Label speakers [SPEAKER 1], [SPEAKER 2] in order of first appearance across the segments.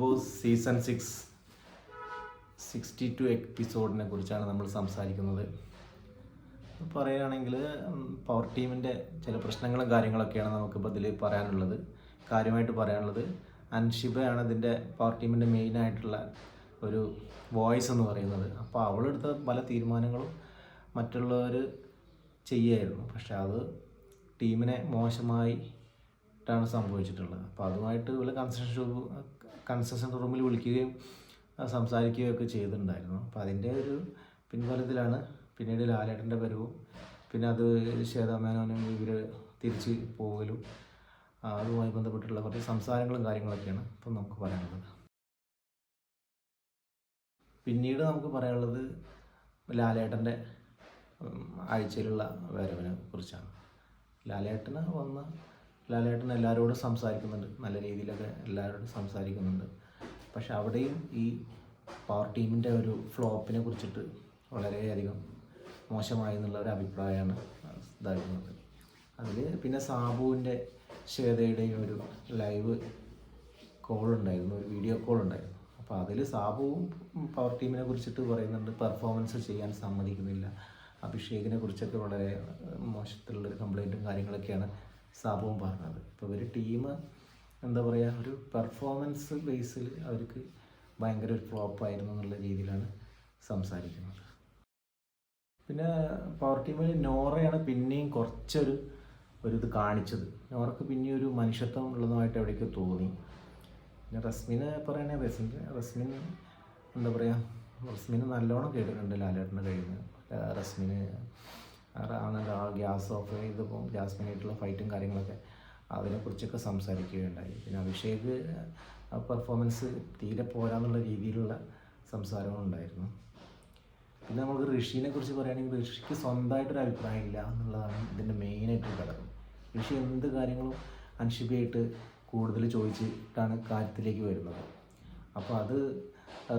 [SPEAKER 1] Boss season six sixty two എപ്പിസോഡിനെ കുറിച്ചാണ് നമ്മൾ സംസാരിക്കുന്നത്. പറയുകയാണെങ്കിൽ പവർ ടീമിന്റെ ചില പ്രശ്നങ്ങളും കാര്യങ്ങളൊക്കെയാണ് നമുക്കിപ്പോൾ ഇതിൽ പറയാനുള്ളത്. കാര്യമായിട്ട് പറയാനുള്ളത് അൻഷിബയാണ് ഇതിന്റെ പവർ ടീമിന്റെ മെയിനായിട്ടുള്ള ഒരു വോയിസ് എന്ന് പറയുന്നത്. അപ്പോൾ അവളെടുത്ത പല തീരുമാനങ്ങളും മറ്റുള്ളവർ ചെയ്യായിരുന്നു. പക്ഷെ അത് ടീമിനെ മോശമായിട്ടാണ് സംഭവിച്ചിട്ടുള്ളത്. അപ്പോൾ അതുമായിട്ട് വല്ല റൂം കൺസെഷൻ റൂമിൽ വിളിക്കുകയും സംസാരിക്കുകയൊക്കെ ചെയ്തിട്ടുണ്ടായിരുന്നു. അപ്പോൾ അതിന്റെ ഒരു പിൻഫലത്തിലാണ് പിന്നീട് ലാലേട്ടന്റെ വരവും പിന്നെ അത് ശ്വേതാമേനോനും ഇവർ തിരിച്ച് പോകലും അതുമായി ബന്ധപ്പെട്ടുള്ള കുറച്ച് സംസാരങ്ങളും കാര്യങ്ങളൊക്കെയാണ് ഇപ്പം നമുക്ക് പറയാനുള്ളത്. പിന്നീട് നമുക്ക് പറയാനുള്ളത് ലാലേട്ടന്റെ ആഴ്ചയിലുള്ള വരവിനെ കുറിച്ചാണ്. ലാലേട്ടന് വന്ന് ലാലേട്ടൻ എല്ലാവരോടും സംസാരിക്കുന്നുണ്ട്. നല്ല രീതിയിലൊക്കെ എല്ലാവരോടും സംസാരിക്കുന്നുണ്ട്. പക്ഷെ അവിടെയും ഈ പവർ ടീമിന്റെ ഒരു ഫ്ലോപ്പിനെ കുറിച്ചിട്ട് വളരെയധികം മോശമായി എന്നുള്ള ഒരു അഭിപ്രായമാണ് ഇതായിരുന്നത്. അതിൽ പിന്നെ സാബുവിന്റെ ശ്വേതയുടെയും ഒരു ലൈവ് കോൾ ഉണ്ടായിരുന്നു ഒരു വീഡിയോ കോൾ ഉണ്ടായിരുന്നു. അപ്പോൾ അതിൽ സാബുവും പവർ ടീമിനെ കുറിച്ചിട്ട് പറയുന്നുണ്ട് പെർഫോമൻസ് ചെയ്യാൻ സമ്മതിക്കുന്നില്ല. അഭിഷേകിനെ കുറിച്ചൊക്കെ വളരെ മോശത്തിലുള്ളൊരു കംപ്ലൈന്റും കാര്യങ്ങളൊക്കെയാണ് സാബുവും പറഞ്ഞത്. ഇപ്പോൾ ഒരു ടീം എന്താ പറയുക ഒരു പെർഫോമൻസ് ബേസിൽ അവർക്ക് ഭയങ്കര ഒരു ഫ്ലോപ്പായിരുന്നു എന്നുള്ള രീതിയിലാണ് സംസാരിക്കുന്നത്. പിന്നെ പവർ ടീമിൽ നോറയാണ് പിന്നെയും കുറച്ചൊരു ഒരു ഇത് കാണിച്ചത്. നോറക്ക് പിന്നെയും ഒരു മനുഷ്യത്വം ഉള്ളതുമായിട്ട് എവിടേക്ക് തോന്നി. പിന്നെ റസ്മിനെ പറയണേ റസ്മിൻ റസ്മിൻ എന്താ പറയുക റസ്മിന് നല്ലോണം കേട്ടിട്ടുണ്ട് ലാലേട്ടന്റെ കയ്യിൽ നിന്ന് റസ്മിന് ആണല്ലോ ആ ഗ്യാസ് ഓഫ് ചെയ്തപ്പോൾ ജാസ്മിനായിട്ടുള്ള ഫൈറ്റും കാര്യങ്ങളൊക്കെ അതിനെക്കുറിച്ചൊക്കെ സംസാരിക്കുകയുണ്ടായി. പിന്നെ അഭിഷേക് പെർഫോമൻസ് തീരെ പോരാന്നുള്ള രീതിയിലുള്ള സംസാരവും ഉണ്ടായിരുന്നു പിന്നെ നമുക്ക് ഋഷിനെ കുറിച്ച് പറയുകയാണെങ്കിൽ ഋഷിക്ക് സ്വന്തമായിട്ടൊരു അഭിപ്രായം ഇല്ല എന്നുള്ളതാണ് ഇതിന്റെ മെയിനായിട്ടുള്ള ഘടകം. ഋഷി എന്ത് കാര്യങ്ങളും അൻഷിബയായിട്ട് കൂടുതൽ ചോദിച്ചിട്ടാണ് കാര്യത്തിലേക്ക് വരുന്നത്. അപ്പോൾ അത്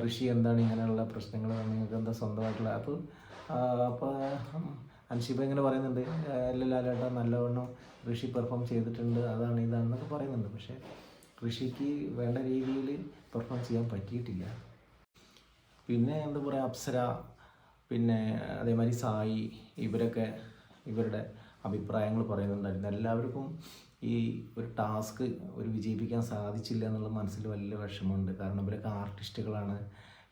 [SPEAKER 1] ഋഷി എന്താണ് ഇങ്ങനെയുള്ള പ്രശ്നങ്ങൾ നിങ്ങൾക്ക് എന്താ സ്വന്തമായിട്ടുള്ള അപ്പോൾ അപ്പോൾ അൻഷിബ ഇങ്ങനെ പറയുന്നുണ്ട് എല്ലാ ലാലേട്ട നല്ലവണ്ണം ഋഷി പെർഫോം ചെയ്തിട്ടുണ്ട് അതാണ് ഇതാണെന്നൊക്കെ പറയുന്നുണ്ട്. പക്ഷേ ഋഷിക്ക് വേണ്ട രീതിയിൽ പെർഫോം ചെയ്യാൻ പറ്റിയിട്ടില്ല. പിന്നെ എന്താ പറയുക അപ്സര പിന്നെ അതേമാതിരി സായി ഇവരൊക്കെ ഇവരുടെ അഭിപ്രായങ്ങൾ പറയുന്നുണ്ടായിരുന്നു. എല്ലാവർക്കും ഈ ഒരു ടാസ്ക് ഒരു വിജയിപ്പിക്കാൻ സാധിച്ചില്ല എന്നുള്ള മനസ്സിൽ വലിയ വിഷമമുണ്ട്. കാരണം ഇവരൊക്കെ ആർട്ടിസ്റ്റുകളാണ്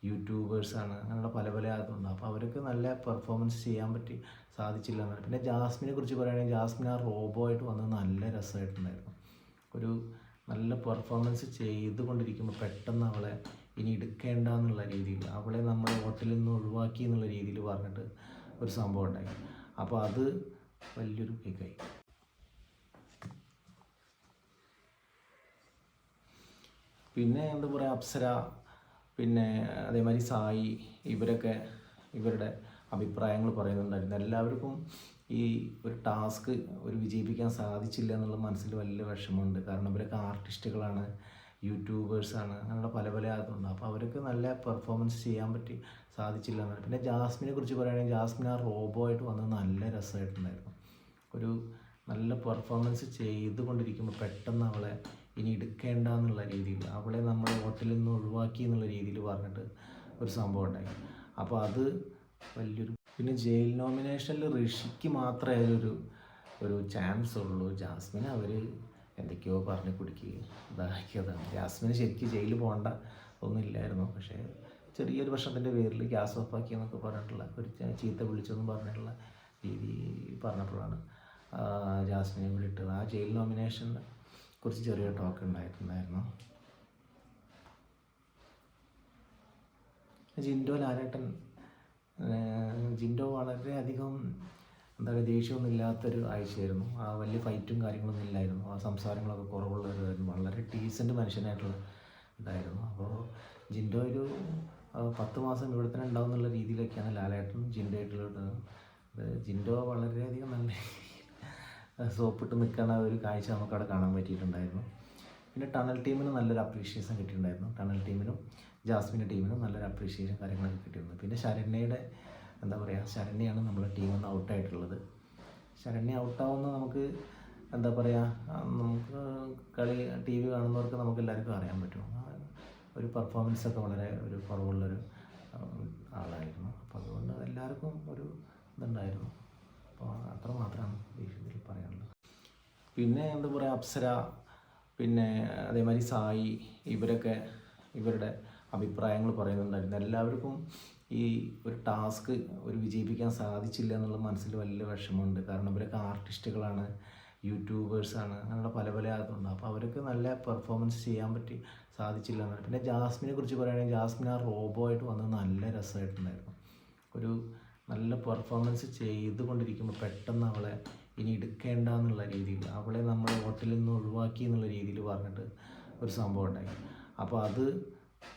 [SPEAKER 1] യൂട്യൂബേഴ്സാണ് അങ്ങനെയുള്ള പല പല ആളുകളുണ്ട് അപ്പോൾ അവർക്ക് നല്ല പെർഫോമൻസ് ചെയ്യാൻ പറ്റി. സാധിച്ചില്ല എന്നാണ് പിന്നെ ജാസ്മിനെ കുറിച്ച് പറയുകയാണെങ്കിൽ ജാസ്മിൻ ആ റോബോ ആയിട്ട് വന്നത് നല്ല രസമായിട്ടുണ്ടായിരുന്നു. ഒരു നല്ല പെർഫോമൻസ് ചെയ്തുകൊണ്ടിരിക്കുമ്പോൾ പെട്ടെന്ന് അവളെ ഇനി എടുക്കേണ്ട എന്നുള്ള രീതിയിൽ അവളെ നമ്മൾ ഹോട്ടലിൽ നിന്ന് ഒഴിവാക്കി എന്നുള്ള രീതിയിൽ പറഞ്ഞിട്ട് ഒരു സംഭവം ഉണ്ടായി. അപ്പോൾ അത് വലിയൊരു കേക്കായി പിന്നെ എന്താ പറയുക അപ്സര പിന്നെ അതേമാതിരി സായി ഇവരൊക്കെ ഇവരുടെ അഭിപ്രായങ്ങൾ പറയുന്നുണ്ടായിരുന്നു. എല്ലാവർക്കും ഈ ഒരു ടാസ്ക് ഒരു വിജയിപ്പിക്കാൻ സാധിച്ചില്ല എന്നുള്ള മനസ്സിൽ വലിയ വിഷമമുണ്ട്. കാരണം ഇവരൊക്കെ ആർട്ടിസ്റ്റുകളാണ് യൂട്യൂബേഴ്സാണ് അങ്ങനെയുള്ള പല പല അതുണ്ട് അപ്പോൾ അവർക്ക് നല്ല പെർഫോമൻസ് ചെയ്യാൻ പറ്റി സാധിച്ചില്ല എന്നാണ്. പിന്നെ ജാസ്മിനെ കുറിച്ച് പറയുകയാണെങ്കിൽ ജാസ്മിൻ ആ റോബോ ആയിട്ട് വന്നത് നല്ല രസമായിട്ടുണ്ടായിരുന്നു. ഒരു നല്ല പെർഫോമൻസ് ചെയ്തുകൊണ്ടിരിക്കുമ്പോൾ പെട്ടെന്ന് അവളെ ഇനി എടുക്കേണ്ട എന്നുള്ള രീതിയിൽ അവളെ നമ്മൾ ഹോട്ടലിൽ നിന്ന് ഒഴിവാക്കി എന്നുള്ള രീതിയിൽ പറഞ്ഞിട്ട് ഒരു സംഭവം ഉണ്ടായി. അപ്പോൾ അത് വലിയൊരു പിന്നെ ജയിൽ നോമിനേഷനിൽ ഋഷിക്ക് മാത്രമേ ഒരു ഒരു ചാൻസ് ഉള്ളൂ. ജാസ്മിന് അവർ എന്തൊക്കെയോ പറഞ്ഞു കുടിക്കുകയും ഇതാക്കിയതാണ് ജാസ്മിന് ശരിക്കും ജയിലിൽ പോകേണ്ട ഒന്നുമില്ലായിരുന്നു പക്ഷേ ചെറിയൊരു പ്രശ്നത്തിന്റെ പേരിൽ ഗ്യാസ് ഓഫാക്കി എന്നൊക്കെ പറഞ്ഞിട്ടുള്ള ഒരു ചീത്ത വിളിച്ചെന്ന് പറഞ്ഞിട്ടുള്ള രീതി പറഞ്ഞപ്പോഴാണ് ജാസ്മിനെ വിളിട്ടത് ആ ജയിൽ നോമിനേഷനെ കുറച്ച് ചെറിയ ടോക്ക് ഉണ്ടായിട്ടുണ്ടായിരുന്നു. ജിൻഡോ ലാലേട്ടൻ ജിൻഡോ വളരെയധികം എന്താ പറയുക ദേഷ്യമൊന്നും ഇല്ലാത്തൊരു ആഴ്ചയായിരുന്നു. ആ വലിയ ഫൈറ്റും കാര്യങ്ങളൊന്നും ഇല്ലായിരുന്നു. ആ സംസാരങ്ങളൊക്കെ കുറവുള്ള കുറവുള്ളവരായിരുന്നു വളരെ ഡീസന്റ് മനുഷ്യനായിട്ടുള്ള ഇതായിരുന്നു. അപ്പോൾ ജിൻഡോ ഒരു പത്ത് മാസം ഇവിടെ തന്നെ ഉണ്ടാവും എന്നുള്ള രീതിയിലൊക്കെയാണ് ലാലേട്ടനും ജിൻഡോ ആയിട്ടുള്ളത് ജിൻഡോ വളരെയധികം നല്ല സോപ്പിട്ട് നിൽക്കുന്ന ഒരു കാഴ്ച നമുക്കവിടെ കാണാൻ പറ്റിയിട്ടുണ്ടായിരുന്നു. പിന്നെ ടണൽ ടീമിന് നല്ലൊരു അപ്രീഷിയേഷൻ കിട്ടിയിട്ടുണ്ടായിരുന്നു. ടണൽ ടീമിനും ജാസ്മിന്റെ ടീമിനും നല്ലൊരു അപ്രീഷിയേഷൻ കാര്യങ്ങളൊക്കെ കിട്ടിയിരുന്നു പിന്നെ ശരണ്യയുടെ എന്താ പറയുക ശരണ്യയാണ് നമ്മുടെ ടീമിൽ നിന്ന് ഔട്ടായിട്ടുള്ളത് ശരണ്യ ഔട്ടാവുന്ന നമുക്ക് എന്താ പറയുക നമുക്ക് കളി ടി വി കാണുന്നവർക്ക് നമുക്ക് എല്ലാവർക്കും അറിയാൻ പറ്റും. ഒരു പെർഫോമൻസ് ഒക്കെ വളരെ ഒരു കുറവുള്ളൊരു ആളായിരുന്നു. അപ്പോൾ അതുകൊണ്ട് എല്ലാവർക്കും ഒരു ഇതുണ്ടായിരുന്നു. അപ്പോൾ അത്ര മാത്രമാണ് ഇതിൽ പറയാനുള്ളത്. പിന്നെ എന്താ പറയുക അപ്സര പിന്നെ അതേമാതിരി സായി ഇവരൊക്കെ ഇവരുടെ അഭിപ്രായങ്ങൾ പറയുന്നുണ്ടായിരുന്നു. എല്ലാവർക്കും ഈ ഒരു ടാസ്ക് ഒരു വിജയിപ്പിക്കാൻ സാധിച്ചില്ല എന്നുള്ള മനസ്സിൽ വലിയ വിഷമമുണ്ട്. കാരണം ഇവരൊക്കെ ആർട്ടിസ്റ്റുകളാണ് യൂട്യൂബേഴ്സാണ് അങ്ങനെയുള്ള പല പല ആകുന്നുണ്ട് അപ്പോൾ അവർക്ക് നല്ല പെർഫോമൻസ് ചെയ്യാൻ പറ്റി സാധിച്ചില്ല എന്നാണ്. പിന്നെ ജാസ്മിനെ കുറിച്ച് പറയുകയാണെങ്കിൽ ജാസ്മിൻ ആ റോബോ ആയിട്ട് വന്നത് നല്ല രസമായിട്ടുണ്ടായിരുന്നു. ഒരു നല്ല പെർഫോമൻസ് ചെയ്തുകൊണ്ടിരിക്കുമ്പോൾ പെട്ടെന്ന് അവളെ ഇനി എടുക്കേണ്ട എന്നുള്ള രീതിയിൽ അവളെ നമ്മൾ ഹോട്ടലിൽ നിന്ന് ഒഴിവാക്കി എന്നുള്ള രീതിയിൽ പറഞ്ഞിട്ട് ഒരു സംഭവം ഉണ്ടായി. അപ്പോൾ അത്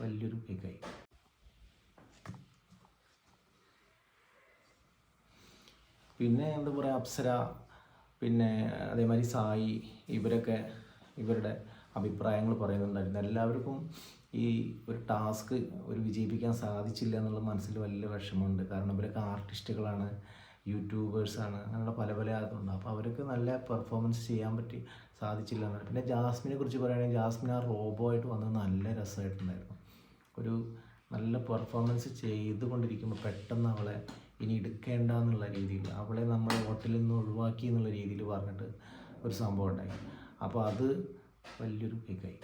[SPEAKER 1] വലിയൊരു പിക്കായി പിന്നെ എന്താ പറയുക അപ്സര പിന്നെ അതേമാതിരി സായി ഇവരൊക്കെ ഇവരുടെ അഭിപ്രായങ്ങൾ പറയുന്നുണ്ടായിരുന്നു. എല്ലാവർക്കും ഈ ഒരു ടാസ്ക് ഒരു വിജയിപ്പിക്കാൻ സാധിച്ചില്ല എന്നുള്ള മനസ്സിൽ വലിയ വിഷമമുണ്ട്. കാരണം ഇവരൊക്കെ ആർട്ടിസ്റ്റുകളാണ് യൂട്യൂബേഴ്സാണ് അങ്ങനെയുള്ള പല പല ആളുകളുണ്ട് അപ്പോൾ അവർക്ക് നല്ല പെർഫോമൻസ് ചെയ്യാൻ പറ്റി സാധിച്ചില്ല എന്നാണ്. പിന്നെ ജാസ്മിനെ കുറിച്ച് പറയുകയാണെങ്കിൽ ജാസ്മിൻ ആ റോബോ ആയിട്ട് വന്നത് നല്ല രസമായിട്ടുണ്ടായിരുന്നു. ഒരു നല്ല പെർഫോമൻസ് ചെയ്തുകൊണ്ടിരിക്കുമ്പോൾ പെട്ടെന്ന് അവളെ ഇനി എടുക്കേണ്ട എന്നുള്ള രീതിയിൽ അവളെ നമ്മൾ ഹോട്ടലിൽ നിന്ന് ഒഴിവാക്കി എന്നുള്ള രീതിയിൽ പറഞ്ഞിട്ട് ഒരു സംഭവം ഉണ്ടായി. അപ്പോൾ അത് വലിയൊരു പിക്കായി